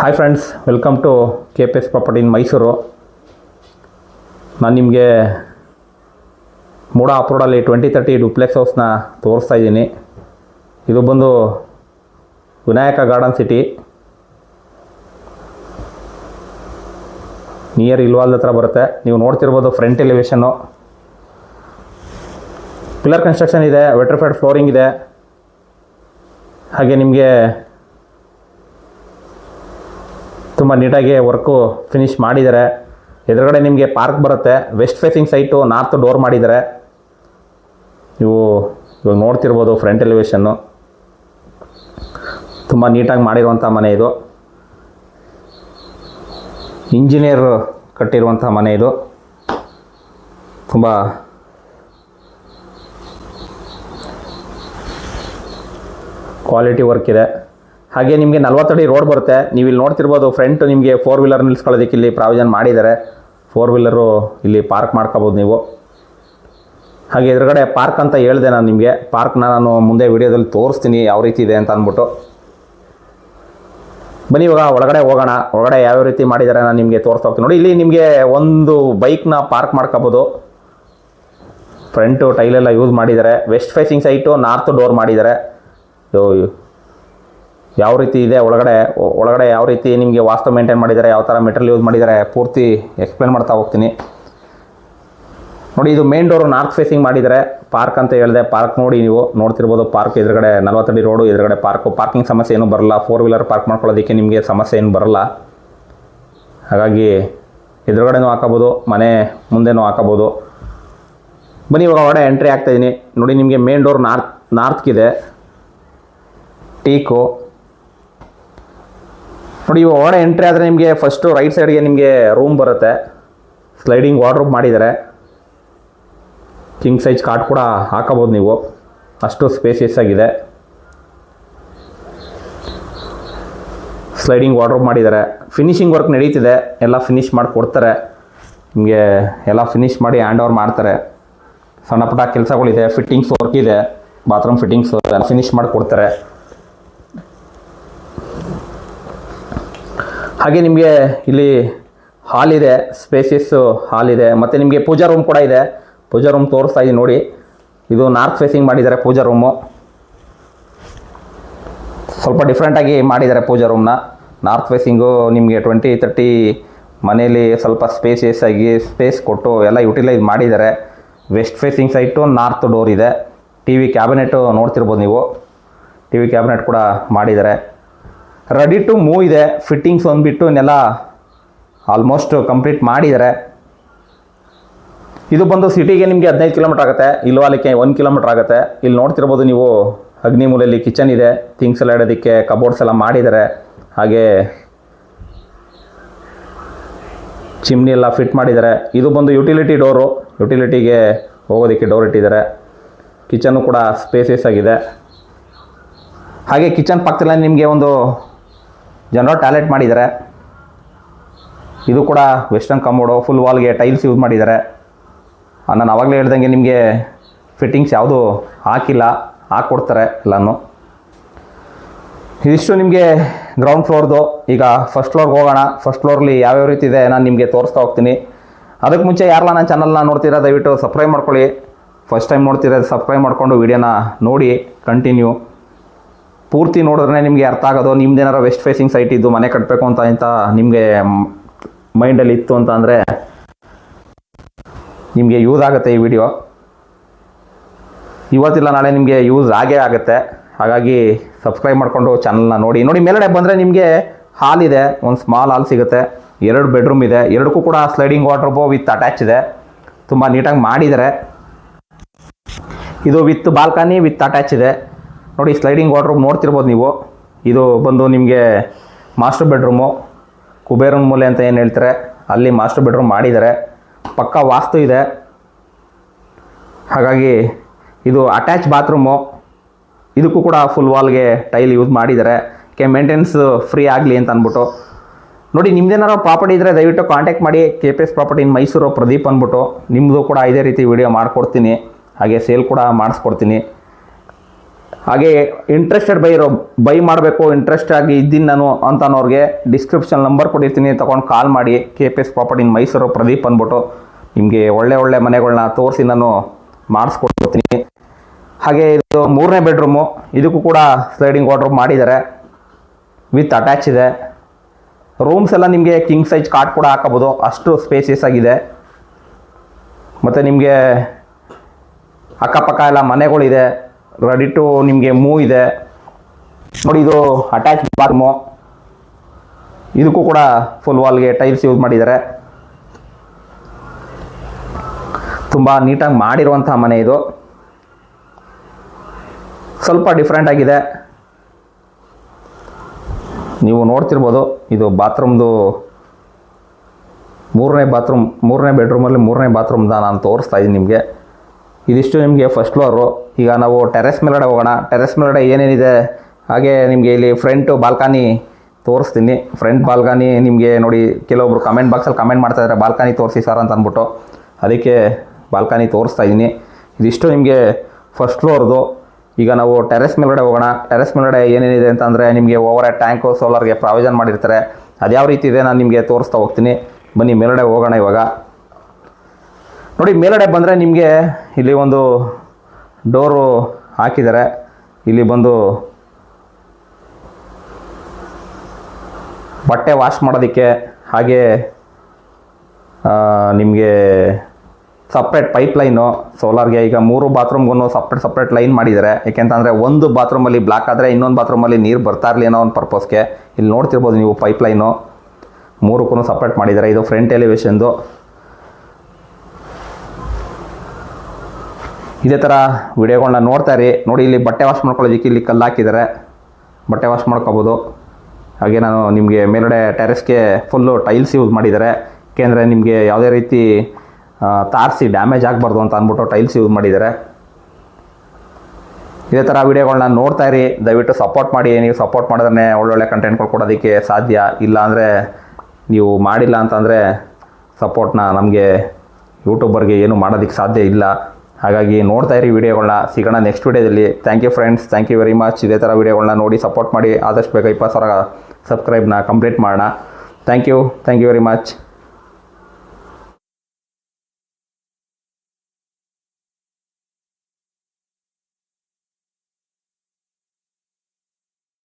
Hi friends welcome to K P S property in Mysuru ನಾನು ನಿಮಗೆ ಮೂಡ ಅಪ್ರೋಡಲ್ಲಿ twenty thirty duplex ಹೌಸ್ನ ತೋರಿಸ್ತಾ ಇದ್ದೀನಿ. ಇದು ಬಂದು ವಿನಾಯಕ ಗಾರ್ಡನ್ ಸಿಟಿ ನಿಯರ್ ಇಲ್ವಾಲ್ದ ಹತ್ರ ಬರುತ್ತೆ. ನೀವು ನೋಡ್ತಿರ್ಬೋದು ಫ್ರಂಟ್ ಎಲಿವೇಶನ್ನು ಪಿಲ್ಲರ್ ಕನ್ಸ್ಟ್ರಕ್ಷನ್ ಇದೆ ವೆಟ್ರಿಫೈಡ್ ಫ್ಲೋರಿಂಗ್ ಇದೆ. ಹಾಗೆ ನಿಮಗೆ ತುಂಬ ನೀಟಾಗಿ ವರ್ಕು ಫಿನಿಶ್ ಮಾಡಿದ್ದಾರೆ. ಎದುರುಗಡೆ ನಿಮಗೆ ಪಾರ್ಕ್ ಬರುತ್ತೆ. West facing site, north door ಮಾಡಿದ್ದಾರೆ. ನೀವು ಇವಾಗ ನೋಡ್ತಿರ್ಬೋದು ಫ್ರಂಟ್ ಎಲಿವೇಶನ್ನು ತುಂಬ ನೀಟಾಗಿ ಮಾಡಿರುವಂಥ ಮನೆ ಇದು. ಇಂಜಿನಿಯರ್ ಕಟ್ಟಿರುವಂಥ ಮನೆ ಇದು. ತುಂಬ ಕ್ವಾಲಿಟಿ ವರ್ಕ್ ಇದೆ. ಹಾಗೆ ನಿಮಗೆ ನಲ್ವತ್ತಡಿ ರೋಡ್ ಬರುತ್ತೆ. ನೀವು ಇಲ್ಲಿ ನೋಡ್ತಿರ್ಬೋದು ಫ್ರಂಟ್ ನಿಮಗೆ ಫೋರ್ ವೀಲರ್ ನಿಲ್ಸ್ಕೊಳ್ಳೋದಕ್ಕೆ ಇಲ್ಲಿ ಪ್ರಾವಿಜನ್ ಮಾಡಿದ್ದಾರೆ. ಫೋರ್ ವೀಲರು ಇಲ್ಲಿ ಪಾರ್ಕ್ ಮಾಡ್ಕೋಬೋದು ನೀವು. ಹಾಗೆ ಎದುರುಗಡೆ ಪಾರ್ಕ್ ಅಂತ ಹೇಳಿದೆ ನಾನು ನಿಮಗೆ. ಪಾರ್ಕ್ನ ನಾನು ಮುಂದೆ ವಿಡಿಯೋದಲ್ಲಿ ತೋರಿಸ್ತೀನಿ ಯಾವ ರೀತಿ ಇದೆ ಅಂತ ಅಂದ್ಬಿಟ್ಟು. ಬನ್ನಿ ಇವಾಗ ಒಳಗಡೆ ಹೋಗೋಣ. ಒಳಗಡೆ ಯಾವ ರೀತಿ ಮಾಡಿದ್ದಾರೆ ನಾನು ನಿಮಗೆ ತೋರಿಸ್ತಾ ಹೋಗ್ತೀನಿ. ನೋಡಿ, ಇಲ್ಲಿ ನಿಮಗೆ ಒಂದು ಬೈಕ್ನ ಪಾರ್ಕ್ ಮಾಡ್ಕೋಬೋದು. ಫ್ರಂಟು ಟೈಲೆಲ್ಲ ಯೂಸ್ ಮಾಡಿದ್ದಾರೆ. West facing site north door ಮಾಡಿದ್ದಾರೆ. ಯಾವ ರೀತಿ ಇದೆ, ಒಳಗಡೆ ಒಳಗಡೆ ಯಾವ ರೀತಿ ನಿಮಗೆ ವಾಸ್ತು ಮೇಂಟೈನ್ ಮಾಡಿದ್ದಾರೆ, ಯಾವ ಥರ ಮೆಟೀರಿಯಲ್ ಯೂಸ್ ಮಾಡಿದ್ದಾರೆ ಪೂರ್ತಿ ಎಕ್ಸ್ಪ್ಲೇನ್ ಮಾಡ್ತಾ ಹೋಗ್ತೀನಿ. ನೋಡಿ, ಇದು ಮೇನ್ ಡೋರು ನಾರ್ತ್ ಫೇಸಿಂಗ್ ಮಾಡಿದರೆ ಪಾರ್ಕ್ ಅಂತ ಹೇಳಿದೆ ಪಾರ್ಕ್ ನೋಡಿ ನೀವು ನೋಡ್ತಿರ್ಬೋದು ಪಾರ್ಕ್ ಎದುರುಗಡೆ ನಲವತ್ತಡಿ ರೋಡು ಎದುರುಗಡೆ ಪಾರ್ಕು ಪಾರ್ಕಿಂಗ್ ಸಮಸ್ಯೆ ಏನೂ ಬರಲ್ಲ ಫೋರ್ ವೀಲರ್ ಪಾರ್ಕ್ ಮಾಡ್ಕೊಳ್ಳೋದಕ್ಕೆ ನಿಮಗೆ ಸಮಸ್ಯೆ ಏನು ಬರಲ್ಲ. ಹಾಗಾಗಿ ಎದುರುಗಡೆನೂ ಹಾಕೋಬೋದು, ಮನೆ ಮುಂದೆನೂ ಹಾಕೋಬೋದು. ಬನ್ನಿ, ಇವಾಗ ಒಳಗಡೆ ಎಂಟ್ರಿ ಆಗ್ತಾಯಿದ್ದೀನಿ ನೋಡಿ, ನಿಮಗೆ ಮೇನ್ ಡೋರ್ ನಾರ್ತ್ ನಾರ್ತ್ಗಿದೆ ಟೀಕು ನೋಡಿ, ಇವಾಗ ಒಳಗಡೆ ಎಂಟ್ರಿ ಆದರೆ ನಿಮಗೆ ಫಸ್ಟು ರೈಟ್ ಸೈಡ್ಗೆ ನಿಮಗೆ ರೂಮ್ ಬರುತ್ತೆ. ಸ್ಲೈಡಿಂಗ್ ವಾರ್ಡ್ರೂಪ್ ಮಾಡಿದ್ದಾರೆ ಕಿಂಗ್ ಸೈಜ್ ಕಾಟ್ ಕೂಡ ಹಾಕೋಬೋದು ನೀವು. ಅಷ್ಟು ಸ್ಪೇಸಿಯಸ್ ಆಗಿದೆ. ಸ್ಲೈಡಿಂಗ್ ವಾರ್ಡ್ರೂಪ್ ಮಾಡಿದ್ದಾರೆ ಫಿನಿಶಿಂಗ್ ವರ್ಕ್ ನಡೀತಿದೆ. ಎಲ್ಲ ಫಿನಿಶ್ ಮಾಡಿ ಕೊಡ್ತಾರೆ. ನಿಮಗೆ ಎಲ್ಲ ಫಿನಿಶ್ ಮಾಡಿ ಹ್ಯಾಂಡ್ ಓವರ್ ಮಾಡ್ತಾರೆ. ಸಣ್ಣ ಪುಟ್ಟ ಕೆಲಸಗಳಿದೆ ಫಿಟ್ಟಿಂಗ್ಸ್ ವರ್ಕ್ ಇದೆ ಬಾತ್ರೂಮ್ ಫಿಟ್ಟಿಂಗ್ಸ್ ಎಲ್ಲ ಫಿನಿಶ್ ಮಾಡಿ ಹಾಗೆ ನಿಮಗೆ ಇಲ್ಲಿ ಹಾಲ್ ಇದೆ ಸ್ಪೇಸಿಯಸ್ಸು ಹಾಲ್ ಇದೆ, ಮತ್ತು ನಿಮಗೆ ಪೂಜಾ ರೂಮ್ ಕೂಡ ಇದೆ. ಪೂಜಾ ರೂಮ್ ತೋರಿಸ್ತಾ ಇದ್ದೀನಿ ನೋಡಿ. ಇದು ನಾರ್ತ್ ಫೇಸಿಂಗ್ ಮಾಡಿದ್ದಾರೆ ಪೂಜಾ ರೂಮು ಸ್ವಲ್ಪ ಡಿಫ್ರೆಂಟಾಗಿ ಮಾಡಿದ್ದಾರೆ ಪೂಜಾ ರೂಮ್ನ ನಾರ್ತ್ ಫೇಸಿಂಗು ನಿಮಗೆ ಟ್ವೆಂಟಿ ತರ್ಟಿ ಮನೇಲಿ ಸ್ವಲ್ಪ ಸ್ಪೇಸಿಯಸ್ ಆಗಿ ಸ್ಪೇಸ್ ಕೊಟ್ಟು ಎಲ್ಲ ಯುಟಿಲೈಸ್ ಮಾಡಿದ್ದಾರೆ. West facing site north door ಇದೆ. ಟಿ ವಿ ಕ್ಯಾಬಿನೆಟು ನೋಡ್ತಿರ್ಬೋದು ನೀವು. ಟಿ ವಿ ಕ್ಯಾಬಿನೆಟ್ ಕೂಡ ಮಾಡಿದ್ದಾರೆ. ರೆಡಿ ಟು ಮೂವ್ ಇದೆ. ಫಿಟ್ಟಿಂಗ್ಸ್ ಬಂದುಬಿಟ್ಟು ನೆಲ ಆಲ್ಮೋಸ್ಟ್ ಕಂಪ್ಲೀಟ್ ಮಾಡಿದ್ದಾರೆ. ಇದು ಬಂದು ಸಿಟಿಗೆ ನಿಮಗೆ ಹದಿನೈದು ಕಿಲೋಮೀಟ್ರ್ ಆಗುತ್ತೆ. ಇಲ್ವಾಲಿಕ್ಕೆ ಒಂದು ಕಿಲೋಮೀಟ್ರ್ ಆಗುತ್ತೆ. ಇಲ್ಲಿ ನೋಡ್ತಿರ್ಬೋದು ನೀವು ಅಗ್ನಿ ಮೂಲೆಯಲ್ಲಿ ಕಿಚನ್ ಇದೆ. ಥಿಂಗ್ಸ್ ಎಲ್ಲ ಇಡೋದಕ್ಕೆ ಕಬೋರ್ಡ್ಸ್ ಎಲ್ಲ ಮಾಡಿದ್ದಾರೆ. ಹಾಗೆ ಚಿಮ್ನಿ ಎಲ್ಲ ಫಿಟ್ ಮಾಡಿದ್ದಾರೆ. ಇದು ಬಂದು ಯುಟಿಲಿಟಿ ಡೋರು ಯುಟಿಲಿಟಿಗೆ ಹೋಗೋದಕ್ಕೆ ಡೋರ್ ಇಟ್ಟಿದ್ದಾರೆ. ಕಿಚನ್ನು ಕೂಡ ಸ್ಪೇಸಿಯಸ್ ಆಗಿದೆ. ಹಾಗೆ ಕಿಚನ್ ಪಕ್ಕದಲ್ಲೇ ನಿಮಗೆ ಒಂದು ಜನರಲ್ ಟಾಯ್ಲೆಟ್ ಮಾಡಿದ್ದಾರೆ. ಇದು ಕೂಡ ವೆಸ್ಟರ್ನ್ ಕಂಬೋಡು ಫುಲ್ ವಾಲ್ಗೆ ಟೈಲ್ಸ್ ಯೂಸ್ ಮಾಡಿದ್ದಾರೆ. ನಾನು ಆವಾಗಲೇ ಹೇಳ್ದಂಗೆ ನಿಮಗೆ ಫಿಟ್ಟಿಂಗ್ಸ್ ಯಾವುದು ಹಾಕಿಲ್ಲ, ಹಾಕ್ಕೊಡ್ತಾರೆ ಎಲ್ಲನೂ. ಇದಿಷ್ಟು ನಿಮಗೆ ಗ್ರೌಂಡ್ ಫ್ಲೋರ್ದು ಈಗ ಫಸ್ಟ್ ಫ್ಲೋರ್ಗೆ ಹೋಗೋಣ. ಫಸ್ಟ್ ಫ್ಲೋರ್ಲಿ ಯಾವ್ಯಾವ ರೀತಿ ಇದೆ ನಾನು ನಿಮಗೆ ತೋರಿಸ್ತಾ ಹೋಗ್ತೀನಿ. ಅದಕ್ಕೆ ಮುಂಚೆ ಯಾರಲ್ಲ ನನ್ನ ಚಾನಲ್ನ ನೋಡ್ತೀರಾ, ದಯವಿಟ್ಟು ಸಬ್ಸ್ಕ್ರೈಬ್ ಮಾಡ್ಕೊಳ್ಳಿ. ಫಸ್ಟ್ ಟೈಮ್ ನೋಡ್ತೀರಾ ಸಬ್ಸ್ಕ್ರೈಬ್ ಮಾಡ್ಕೊಂಡು ವೀಡಿಯೋನ ನೋಡಿ ಕಂಟಿನ್ಯೂ ಪೂರ್ತಿ ನೋಡಿದ್ರೆ ನಿಮಗೆ ಅರ್ಥ ಆಗೋದು ನಿಮ್ದೇನಾರ ವೆಸ್ಟ್ ಫೇಸಿಂಗ್ ಸೈಟ್ ಇದ್ದು ಮನೆ ಕಟ್ಟಬೇಕು ಅಂತ ಅಂತ ನಿಮಗೆ ಮೈಂಡಲ್ಲಿ ಇತ್ತು ಅಂತ ಅಂದರೆ ನಿಮಗೆ ಯೂಸ್ ಆಗುತ್ತೆ ಈ ವಿಡಿಯೋ ಇವತ್ತಿಲ್ಲ ನಾಳೆ ನಿಮಗೆ ಯೂಸ್ ಆಗೇ ಆಗುತ್ತೆ. ಹಾಗಾಗಿ ಸಬ್ಸ್ಕ್ರೈಬ್ ಮಾಡಿಕೊಂಡು ಚಾನಲ್ನ ನೋಡಿ. ನೋಡಿ, ಮೇಲ್ಗಡೆ ಬಂದರೆ ನಿಮಗೆ ಹಾಲ್ ಇದೆ, ಒಂದು ಸ್ಮಾಲ್ ಹಾಲ್ ಸಿಗುತ್ತೆ. ಎರಡು ಬೆಡ್ರೂಮ್ ಇದೆ. ಎರಡಕ್ಕೂ ಕೂಡ ಸ್ಲೈಡಿಂಗ್ ವಾಟ್ರಬೋ ವಿತ್ ಅಟ್ಯಾಚ್ ಇದೆ. ತುಂಬ ನೀಟಾಗಿ ಮಾಡಿದ್ದಾರೆ ಇದು ವಿತ್ ಬಾಲ್ಕನಿ ವಿತ್ ಅಟ್ಯಾಚ್ ಇದೆ. ನೋಡಿ ಸ್ಲೈಡಿಂಗ್ ವಾಟ್ರೂಮ್ ನೋಡ್ತಿರ್ಬೋದು ನೀವು. ಇದು ಬಂದು ನಿಮಗೆ ಮಾಸ್ಟರ್ ಬೆಡ್ರೂಮು ಕುಬೇರನ್ ಮೂಲೆ ಅಂತ ಏನು ಹೇಳ್ತಾರೆ, ಅಲ್ಲಿ ಮಾಸ್ಟರ್ ಬೆಡ್ರೂಮ್ ಮಾಡಿದ್ದಾರೆ. ಪಕ್ಕ ವಾಸ್ತು ಇದೆ. ಹಾಗಾಗಿ ಇದು ಅಟ್ಯಾಚ್ ಬಾತ್ರೂಮು ಇದಕ್ಕೂ ಕೂಡ ಫುಲ್ ವಾಲ್ಗೆ ಟೈಲ್ ಯೂಸ್ ಮಾಡಿದ್ದಾರೆ. ಕೆ ಮೇಂಟೆನೆನ್ಸ್ ಫ್ರೀ ಆಗಲಿ ಅಂತ ಅಂದ್ಬಿಟ್ಟು. ನೋಡಿ ನಿಮ್ದೇನಾರೋ ಪ್ರಾಪರ್ಟಿ ಇದ್ದರೆ ದಯವಿಟ್ಟು ಕಾಂಟ್ಯಾಕ್ಟ್ ಮಾಡಿ. K P S property Mysuru Pradeep ಅಂದ್ಬಿಟ್ಟು. ನಿಮ್ಮದು ಕೂಡ ಇದೇ ರೀತಿ ವಿಡಿಯೋ ಮಾಡಿಕೊಡ್ತೀನಿ. ಹಾಗೆ ಸೇಲ್ ಕೂಡ ಮಾಡಿಸ್ಕೊಡ್ತೀನಿ. ಹಾಗೆ ಇಂಟ್ರೆಸ್ಟೆಡ್ ಬೈ ಇರೋ ಬೈ ಮಾಡಬೇಕು ಇಂಟ್ರೆಸ್ಟ್ ಆಗಿ ಇದ್ದೀನಿ ನಾನು ಅಂತ ಅನ್ನೋರಿಗೆ ಡಿಸ್ಕ್ರಿಪ್ಷನ್ ನಂಬರ್ ಕೊಟ್ಟಿರ್ತೀನಿ. ತೊಗೊಂಡು ಕಾಲ್ ಮಾಡಿ. K P S property Mysuru Pradeep ಅಂದ್ಬಿಟ್ಟು ನಿಮಗೆ ಒಳ್ಳೆ ಒಳ್ಳೆ ಮನೆಗಳನ್ನ ತೋರಿಸಿ ನಾನು ಮಾಡಿಸ್ಕೊಡ್ತೀನಿ. ಹಾಗೆ ಇದು ಮೂರನೇ ಬೆಡ್ರೂಮು ಇದಕ್ಕೂ ಕೂಡ ಸ್ಲೈಡಿಂಗ್ ವಾಡ್ರೂಮ್ ಮಾಡಿದ್ದಾರೆ. ವಿತ್ ಅಟ್ಯಾಚ್ ಇದೆ. ರೂಮ್ಸ್ ಎಲ್ಲ ನಿಮಗೆ ಕಿಂಗ್ ಸೈಜ್ ಕಾಟ್ ಕೂಡ ಹಾಕಬೋದು ಅಷ್ಟು ಸ್ಪೇಸಿಯಸ್ ಆಗಿದೆ. ಮತ್ತು ನಿಮಗೆ ಅಕ್ಕಪಕ್ಕ ಎಲ್ಲ ಮನೆಗಳಿದೆ. ರೆಡಿ ಟು ನಿಮಗೆ ಮೂವ್ ಇದೆ. ನೋಡಿ ಇದು ಅಟ್ಯಾಚ್ ಬಾತ್ರೂಮು ಇದಕ್ಕೂ ಕೂಡ ಫುಲ್ ವಾಲ್ಗೆ ಟೈಲ್ಸ್ ಯೂಸ್ ಮಾಡಿದ್ದಾರೆ. ತುಂಬ ನೀಟಾಗಿ ಮಾಡಿರುವಂಥ ಮನೆ ಇದು. ಸ್ವಲ್ಪ ಡಿಫ್ರೆಂಟ್ ಆಗಿದೆ. ನೀವು ನೋಡ್ತಿರ್ಬೋದು, ಇದು ಬಾತ್ರೂಮ್ದು ಮೂರನೇ ಬಾತ್ರೂಮ್ ಮೂರನೇ ಬೆಡ್ರೂಮಲ್ಲಿ ಮೂರನೇ ಬಾತ್ರೂಮ್ದ ನಾನು ತೋರಿಸ್ತಾ ಇದ್ದೀನಿ ನಿಮಗೆ. ಇದಿಷ್ಟು ನಿಮಗೆ ಫಸ್ಟ್ ಫ್ಲೋರು ಈಗ ನಾವು ಟೆರೆಸ್ ಮೇಲಡೆ ಹೋಗೋಣ. ಟೆರೆಸ್ ಮೇಲಡೆ ಏನೇನಿದೆ? ಹಾಗೆ ನಿಮಗೆ ಇಲ್ಲಿ ಫ್ರಂಟು ಬಾಲ್ಕನಿ ತೋರಿಸ್ತೀನಿ. ಫ್ರಂಟ್ ಬಾಲ್ಕನಿ ನಿಮಗೆ ನೋಡಿ ಕೆಲವೊಬ್ರು ಕಮೆಂಟ್ ಬಾಕ್ಸಲ್ಲಿ ಕಮೆಂಟ್ ಮಾಡ್ತಾ ಇದ್ದಾರೆ ಬಾಲ್ಕನಿ ತೋರಿಸಿ ಸರ್ ಅಂತ ಅಂದ್ಬಿಟ್ಟು. ಅದಕ್ಕೆ ಬಾಲ್ಕನಿ ತೋರಿಸ್ತಾ ಇದ್ದೀನಿ ಇದಿಷ್ಟು ನಿಮಗೆ ಫಸ್ಟ್ ಫ್ಲೋರ್ದು ಈಗ ನಾವು ಟೆರೆಸ್ ಮೇಲಡೆ ಹೋಗೋಣ. ಟೆರೆಸ್ ಮೇಲಡೆ ಏನೇನಿದೆ ಅಂತಂದರೆ ನಿಮಗೆ ಓವರ್ ಟ್ಯಾಂಕು ಸೋಲಾರ್ಗೆ ಪ್ರಾವಿಷನ್ ಮಾಡಿರ್ತಾರೆ. ಅದು ಯಾವ ರೀತಿ ಇದೆ ನಾನು ನಿಮಗೆ ತೋರಿಸ್ತಾ ಹೋಗ್ತೀನಿ. ಬನ್ನಿ ಮೇಲಡೆ ಹೋಗೋಣ ಇವಾಗ. ನೋಡಿ ಮೇಲಡೆ ಬಂದರೆ ನಿಮಗೆ ಇಲ್ಲಿ ಒಂದು ಡೋರು ಹಾಕಿದ್ದಾರೆ. ಇಲ್ಲಿ ಬಂದು ಬಟ್ಟೆ ವಾಶ್ ಮಾಡೋದಕ್ಕೆ, ಹಾಗೆ ನಿಮಗೆ ಸಪ್ರೇಟ್ ಪೈಪ್ ಲೈನು ಸೋಲಾರ್ಗೆ ಈಗ ಮೂರು ಬಾತ್ರೂಮ್ಗೂ ಸಪ್ರೇಟ್ ಸಪ್ರೇಟ್ ಲೈನ್ ಮಾಡಿದ್ದಾರೆ. ಯಾಕೆಂತಂದರೆ ಒಂದು ಬಾತ್ರೂಮಲ್ಲಿ ಬ್ಲಾಕ್ ಆದರೆ ಇನ್ನೊಂದು ಬಾತ್ರೂಮಲ್ಲಿ ನೀರು ಬರ್ತಾ ಇರಲಿ ಅನ್ನೋ ಒಂದು ಪರ್ಪಸ್ಗೆ ಇಲ್ಲಿ ನೋಡ್ತಿರ್ಬೋದು ನೀವು ಪೈಪ್ ಲೈನು ಮೂರಕ್ಕೂ ಸಪ್ರೇಟ್ ಮಾಡಿದ್ದಾರೆ. ಇದು ಫ್ರಂಟ್ ಎಲಿವೇಶನ್ದು ಇದೇ ಥರ ವಿಡಿಯೋಗಳನ್ನ ನೋಡ್ತಾ ಇರಿ. ನೋಡಿ, ಇಲ್ಲಿ ಬಟ್ಟೆ ವಾಶ್ ಮಾಡ್ಕೊಳ್ಳೋದಕ್ಕೆ ಇಲ್ಲಿ ಕಲ್ಲು ಹಾಕಿದ್ದಾರೆ. ಬಟ್ಟೆ ವಾಶ್ ಮಾಡ್ಕೋಬೋದು. ಹಾಗೆ ನಾನು ನಿಮಗೆ ಮೇಲ್ಗಡೆ ಟೆರೆಸ್ಗೆ ಫುಲ್ಲು ಟೈಲ್ಸ್ ಯೂಸ್ ಮಾಡಿದ್ದಾರೆ. ಏಕೆಂದರೆ ನಿಮಗೆ ಯಾವುದೇ ರೀತಿ ತಾರಿಸಿ ಡ್ಯಾಮೇಜ್ ಆಗಬಾರ್ದು ಅಂತ ಅಂದ್ಬಿಟ್ಟು ಟೈಲ್ಸ್ ಯೂಸ್ ಮಾಡಿದ್ದಾರೆ. ಇದೇ ಥರ ವಿಡಿಯೋಗಳನ್ನ ನೋಡ್ತಾ ಇರಿ. ದಯವಿಟ್ಟು ಸಪೋರ್ಟ್ ಮಾಡಿ. ನೀವು ಸಪೋರ್ಟ್ ಮಾಡಿದ್ರೆ ಒಳ್ಳೊಳ್ಳೆ ಕಂಟೆಂಟ್ಗಳು ಕೊಡೋದಕ್ಕೆ ಸಾಧ್ಯ. ಇಲ್ಲ ಅಂದರೆ ನೀವು ಮಾಡಿಲ್ಲ ಅಂತಂದರೆ ಸಪೋರ್ಟ್ನ ನಮಗೆ ಯೂಟ್ಯೂಬರ್ಗೆ ಏನು ಮಾಡೋದಕ್ಕೆ ಸಾಧ್ಯ ಇಲ್ಲ. ಹಾಗಾಗಿ ನೋಡ್ತಾ ಇರಿ ವೀಡಿಯೋಗಳನ್ನ ಸಿಗೋಣ ನೆಕ್ಸ್ಟ್ ವೀಡಿಯೋದಲ್ಲಿ. Thank you friends thank you very much ಇದೇ ಥರ ವೀಡಿಯೋಗಳನ್ನ ನೋಡಿ ಸಪೋರ್ಟ್ ಮಾಡಿ. ಆದಷ್ಟು ಬೇಗ ಇಪ್ಪತ್ತು ಸಾವಿರ ಸಬ್ಸ್ಕ್ರೈಬ್ನ ಕಂಪ್ಲೀಟ್ ಮಾಡೋಣ. Thank you thank you very much